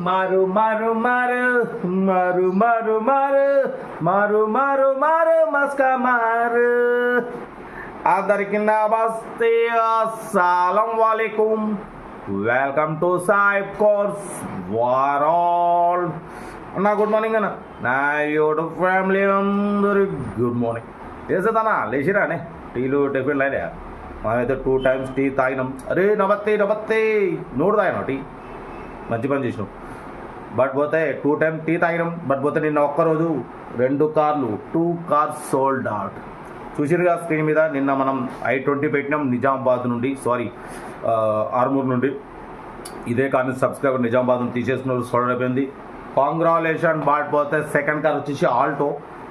മാറു മാറു മാറ് മാറു മാറു മാറ് മാറു മാറു മാറ് മസ്ക മാറ് అందరికీ నమస్తే అస్సలం వాలేకుం welcome to Saib course war all అన్న గుడ్ మార్నింగ్ అన్న నా యూట్యూబ్ ఫ్యామిలీ అందరి గుడ్ మార్నింగ్ చేసేదానా లేచిరానే టీలు టిఫిన్ లైనా మనమైతే టూ టైమ్స్ టీ తాగినాం అరే నమస్తే నమస్తే నూరు తాగినా టీ మంచి పని చేసినావు బట్ పోతే టూ టైం టీ తాగినాం. బట్ పోతే నిన్న ఒక్కరోజు రెండు కార్లు టూ కార్స్ సోల్డ్ అవుట్ చూసిరుగా స్క్రీన్ మీద నిన్న మనం ఐ ట్వంటీ పెట్టినాం నిజామాబాద్ నుండి సారీ ఆర్మూర్ నుండి. ఇదే కార్ని సబ్స్క్రైబర్ నిజామాబాద్ నుండి తీసేసుకున్నారు సోల్డ్ అయిపోయింది. కాంగ్రాలేషన్ బాట్ పోతే సెకండ్ కార్ వచ్చేసి ఆల్టో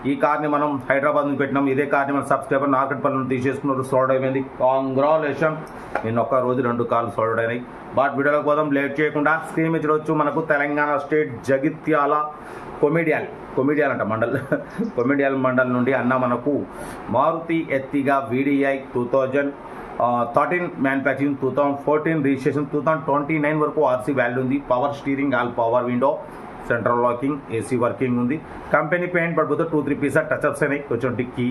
ఈ కార్ని మనం హైదరాబాద్ నుంచి పెట్టినాం. ఇదే కార్ని మన సబ్స్క్రైబర్ నార్కెట్పల్లి నుండి తీసేసుకున్నారు సోల్డ్ అయిపోయింది. కాంగ్రాలేషన్ నిన్న ఒక్క రోజు రెండు కాల్స్ చూడడానికి అయినాయి. బట్ వీడియోలోకి పోదాం లేట్ చేయకుండా స్క్రీన్ మీద చూడవచ్చు మనకు తెలంగాణ స్టేట్ జగిత్యాల కొమిడియాల్ కొమిడియాల్ అంట మండల్. కొమిడియాల్ మండల్ నుండి అన్న మనకు Maruti Ertiga VDI two thousand thirteen manufacturing two thousand fourteen registration two thousand twenty nine వరకు ఆర్సీ వాల్యూ ఉంది. Power steering all power window central locking AC working ఉంది. కంపెనీ పెయింట్ పడిపోతే two three pieces touch ups అయినాయి. కొంచెం dicky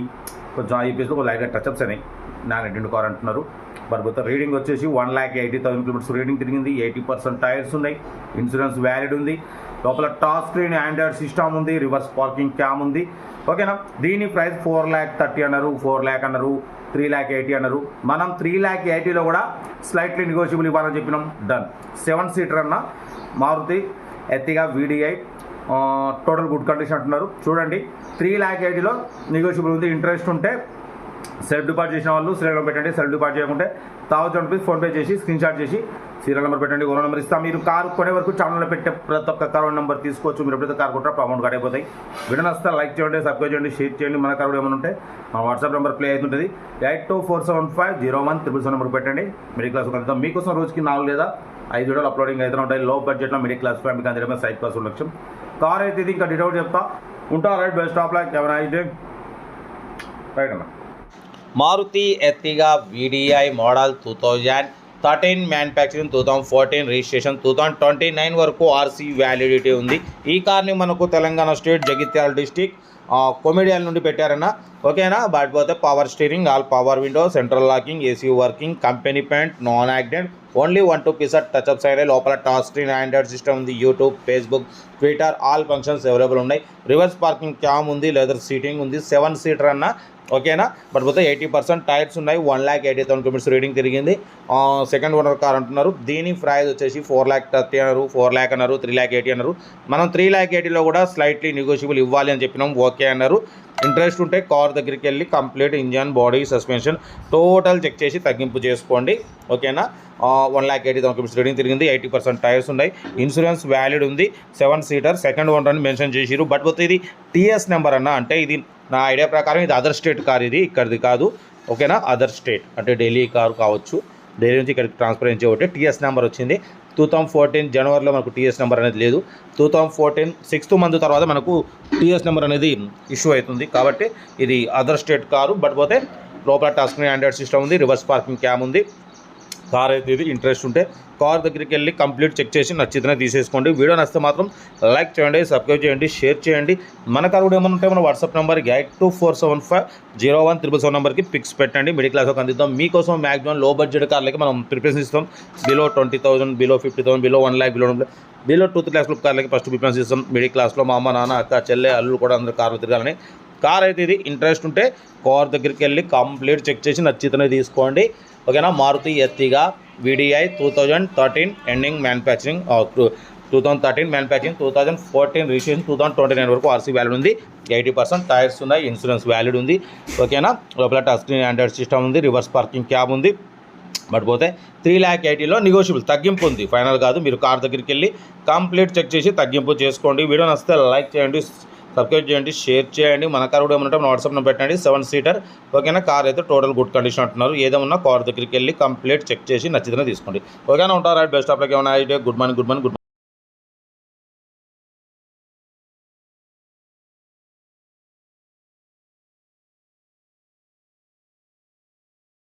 కొంచెం ఈ పీస్లో లైట్గా touch-ups అయినాయి. నాన్ ఎడ్డిండి కార్ అంటున్నారు. పడిపోతే రీడింగ్ వచ్చేసి one lakh eighty thousand kilometres reading తిరిగింది. ఎయిటీ పర్సెంట్ టైర్స్ ఉన్నాయి. ఇన్సూరెన్స్ వ్యాలిడ్ ఉంది. లోపల టాప్ స్క్రీన్ ఆండ్రాయిడ్ సిస్టమ్ ఉంది. రివర్స్ పార్కింగ్ క్యామ్ ఉంది. ఓకేనా? దీని ప్రైస్ ఫోర్ ల్యాక్ థర్టీ అన్నారు. ఫోర్ ల్యాక్ అన్నారు. త్రీ ల్యాక్ ఎయిటీ అన్నారు. మనం త్రీ ల్యాక్ ఎయిటీలో కూడా స్లైట్లీ నెగోషియబుల్ ఇవ్వాలని చెప్పినాం. డన్ సెవెన్ సీటర్ అన్న Maruti Ertiga VDI total good condition అంటున్నారు. చూడండి. త్రీ ల్యాక్ ఎయిటీలో నెగోషియబుల్ ఉంది. ఇంట్రెస్ట్ ఉంటే సెల్ఫ్ డిపాజిట్ చేసిన వాళ్ళు సీరియల్ నెంబర్ పెట్టండి సెల్ఫ్ డిపాజిట్ చేయకుంటే థౌసండ్ రూపీస్ ఫోన్పే చేసి స్క్రీన్ షాట్ చేసి సీరియల్ నెంబర్ పెట్టండి ఓనర్ నెంబర్ ఇస్తాం. మీరు కార్ కొనే వరకు ఛానల్లో పెట్టే ప్రతి ఒక్క కార్ నెంబర్ తీసుకోవచ్చు. మీరు ఎప్పుడైతే కార్ కొట్టారు అమౌంట్ కట్ అయిపోతాయి. వీడియో నచ్చితే లైక్ చేయండి సబ్స్క్రైబ్ చేయండి షేర్ చేయండి. మన కార్ ఏమైనా ఉంటే మా వాట్సాప్ నెంబర్ ప్లే అవుతుంటుంది. Eight two four seven five zero one triple seven number పెట్టండి. మిడిల్ క్లాస్ కలుద్దాం మీకోసం రోజుకి నాలుగు లేదా ఐదు వీడియోలు అప్లోడింగ్ అయితే ఉంటాయి. లో బడ్జెట్లో మిడిల్ క్లాస్ ఫ్యామిలీకి అందడమే సైడ్ క్లాస్ లక్ష్యం కార్ అయితే ఇది ఇంకా డిటౌట్ చెప్తా ఉంటా రైట్ బెస్ట్ ఆఫ్ లైక్ ఎవరైనా అయితే రైట్ అన్న. Maruti Ertiga VDI model two thousand thirteen manufacturing two thousand fourteen registration two thousand twenty nine వరకు ఆర్సీ వ్యాలిడిటీ ఉంది. ఈ కార్ని మనకు తెలంగాణ స్టేట్ జగిత్యాల డిస్టిక్ కొమిడియల్ నుండి పెట్టారన్న. ఓకేనా? బట్ పోతే power steering all power window central locking AC working company paint non accident only one two pieces touch up side లోపల టాచ్ స్క్రీన్ ఆండ్రాయిడ్ సిస్టమ్ ఉంది YouTube Facebook Twitter all functions available ఉన్నాయి. Reverse parking cam ఉంది leather seating ఉంది seven seater అన్న. ఓకేనా? But పోతే eighty percent tyres ఉన్నాయి. One lakh eighty thousand kilometres reading తిరిగింది. సెకండ్ ఓనర్ కార్ అంటున్నారు. దీని ప్రైస్ వచ్చేసి ఫోర్ ల్యాక్ థర్టీ అన్నారు ఫోర్ ల్యాక్ అన్నారు త్రీ ల్యాక్ ఎయిటీ అన్నారు. మనం త్రీ ల్యాక్ ఎయిటీలో కూడా స్లైట్లీ నెగోషియబుల్ ఇవ్వాలి అని చెప్పినాం. ఓకే అన్నారు. ఇంట్రెస్ట్ ఉంటే కార్ దగ్గరికి వెళ్ళి complete engine body suspension total check చేసి తగ్గింపు చేసుకోండి. ఓకేనా? One lakh eighty thousand kilometres reading తిరిగింది. ఎయిటీ పర్సెంట్ టైర్స్ ఉన్నాయి. ఇన్సూరెన్స్ వ్యాలిడ్ ఉంది. సెవెన్ సీటర్ సెకండ్ ఓనర్ అని మెన్షన్ చేసిరు బట్ పోతే ఇది టీఎస్ నెంబర్ అన్న. అంటే ఇది నా ఐడియా ప్రకారం ఇది అదర్ స్టేట్ కార్ ఇది ఇక్కడిది కాదు. ఓకేనా అదర్ స్టేట్ అంటే ఢిల్లీ కారు కావచ్చు. ఢిల్లీ నుంచి ఇక్కడికి ట్రాన్స్ఫర్ చేయబట్టి టీఎస్ నెంబర్ వచ్చింది. టూ థౌసండ్ ఫోర్టీన్ జనవరిలో మనకు టీఎస్ నెంబర్ అనేది లేదు. Two thousand fourteen sixth month తర్వాత మనకు టీఎస్ నెంబర్ అనేది ఇష్యూ అవుతుంది. కాబట్టి ఇది అదర్ స్టేట్ కారు బట్ పోతే లోపల టచ్ స్క్రీన్ ఆండ్రాయిడ్ సిస్టమ్ ఉంది రివర్స్ పార్కింగ్ క్యామ్ ఉంది. కార్ అయితే ఇది ఇంట్రెస్ట్ ఉంటే కార్ దగ్గరికి వెళ్ళి కంప్లీట్ చెక్ చేసి నచ్చితేనే తీసేసుకోండి. వీడియో నచ్చితే మాత్రం లైక్ చేయండి సబ్స్క్రైబ్ చేయండి షేర్ చేయండి. మన కార్ కూడా ఏమైనా ఉంటే మన WhatsApp number eight two four seven five zero one triple seven నెంబర్కి పిక్స్ పెట్టండి. మిడిల్ క్లాస్ అందిద్దాం. మీకోసం మ్యాక్సిమం లో బడ్జెట్ కార్లకి మనం ప్రిఫరెన్స్ ఇస్తాం. Below twenty thousand below fifty thousand below one lakh below below two three lakhs కార్లకి first preference ఇస్తాం. Middle క్లాస్లో మా అమ్మ నాన్న అక్క చెల్లె అల్లు కూడా అందరూ కార్లు తిరగాలని కార్ అయితే ఇది ఇంట్రెస్ట్ ఉంటే కార్ దగ్గరికి వెళ్ళి కంప్లీట్ చెక్ చేసి నచ్చితేనే తీసుకోండి. ఓకేనా? Maruti Ertiga VDI two thousand thirteen ending manufacturing two thousand thirteen manufacturing two thousand fourteen registration two thousand twenty nine వరకు ఆర్సీ వ్యాలిడ్ ఉంది. ఎయిటీ పర్సెంట్ టైర్స్ ఉన్నాయి ఇన్సూరెన్స్ వ్యాలిడ్ ఉంది. ఓకేనా? లోపల టచ్ స్క్రీన్ ఆండ్రాయిడ్ సిస్టమ్ ఉంది reverse parking cab ఉంది. But పోతే three lakh ఎయిటీలో నెగోషియబుల్ తగ్గింపు ఉంది. ఫైనల్ కాదు మీరు కార్ దగ్గరికి వెళ్ళి కంప్లీట్ చెక్ చేసి తగ్గింపు చేసుకోండి. వీడియో నచ్చితే లైక్ చేయండి. సబ్స్క్రైబ్ చేయండి షేర్ చేయండి. మన కార్ కూడా ఏమంటే వాట్సాప్ నెంబర్ పెట్టండి సెవెన్ సీటర్. ఓకేనా? కార్ అయితే టోటల్ గుడ్ కండిషన్ అంటున్నారు. ఏదేమన్నా కార్ దగ్గరికి వెళ్ళి కంప్లీట్ చెక్ చేసి నచ్చితేనే తీసుకోండి. ఓకేనా ఉంటారు? బెస్ట్ ఆఫ్ లక్ ఏమైనా good morning good morning good